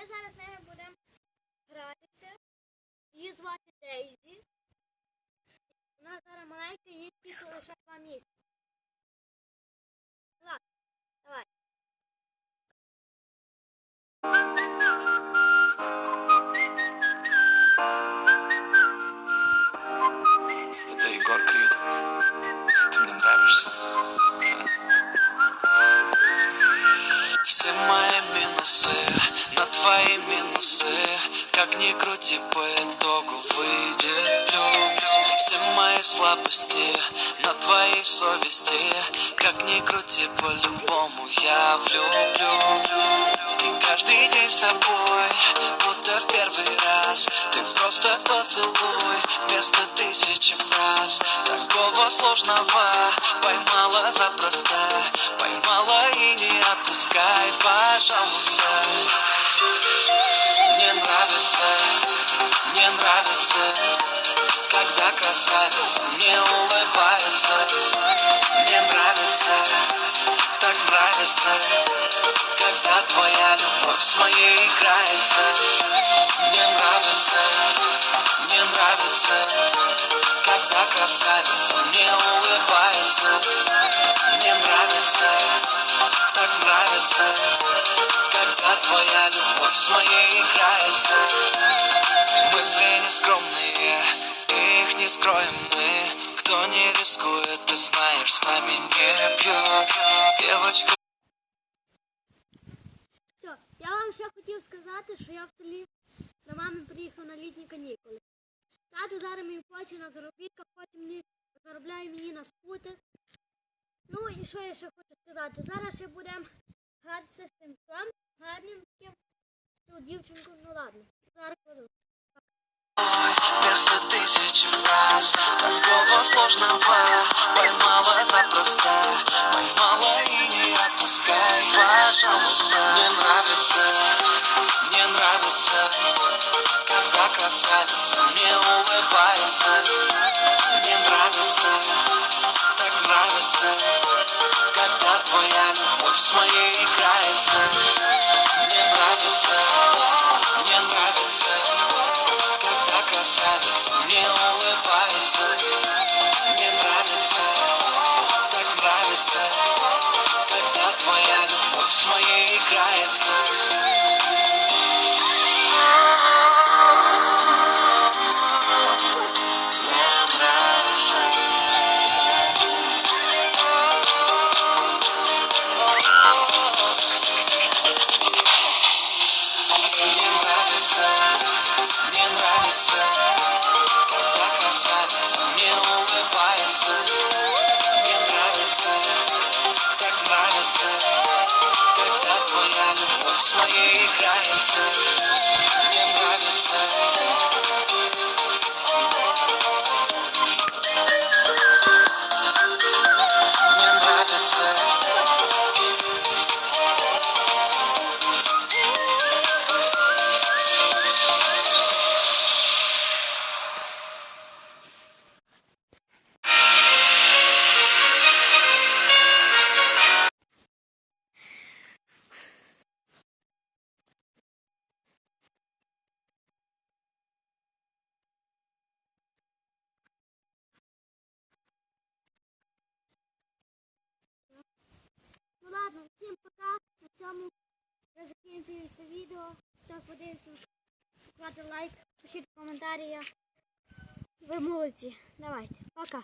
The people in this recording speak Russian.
Ми зараз з нею будемо гратися. Її звати Дейзі. Вона зараз маленька, їй тільки лише два місяці. Все мои минусы на твои минусы. Как ни крути, по итогу выйдет плюс. Все мои слабости на твоей совести. Как ни крути, по-любому я влюблю. И каждый день с тобой, будто в первый раз. Ты просто поцелуй вместо тысячи фраз. Такого сложного мне нравится Когда красавица мне улыбается. Мне нравится, так нравится Когда твоя любовь с моей играется. Мне нравится, мне нравится Когда красавица мне улыбается. Мне нравится, так нравится Когда твоя любовь с моей играется их мы Кто не рискует, ты знаешь, с нами не пьет Девочка Все, я вам ще хотів сказати, що я в селі до мами приїхав на літні канікули. Тато зараз мені хоче на заробітках, потім мені заробляє мені на скутер. Ну і що я ще хочу сказати? Зараз ще будемо гратися з псом, гарним таким, цю дівчинку, ну ладно, зараз кладу. Тысячи фраз. Такого сложного? Поймала запросто. Поймала и не отпускай, пожалуйста. Мне нравится, мне нравится Когда красавица мне улыбается. Мне нравится, так нравится Когда твоя любовь играется играется. Мне закінчується відео. Хто подивився, ставте лайк, пишіть в коментарях. Ви молодці. Давайте, пока.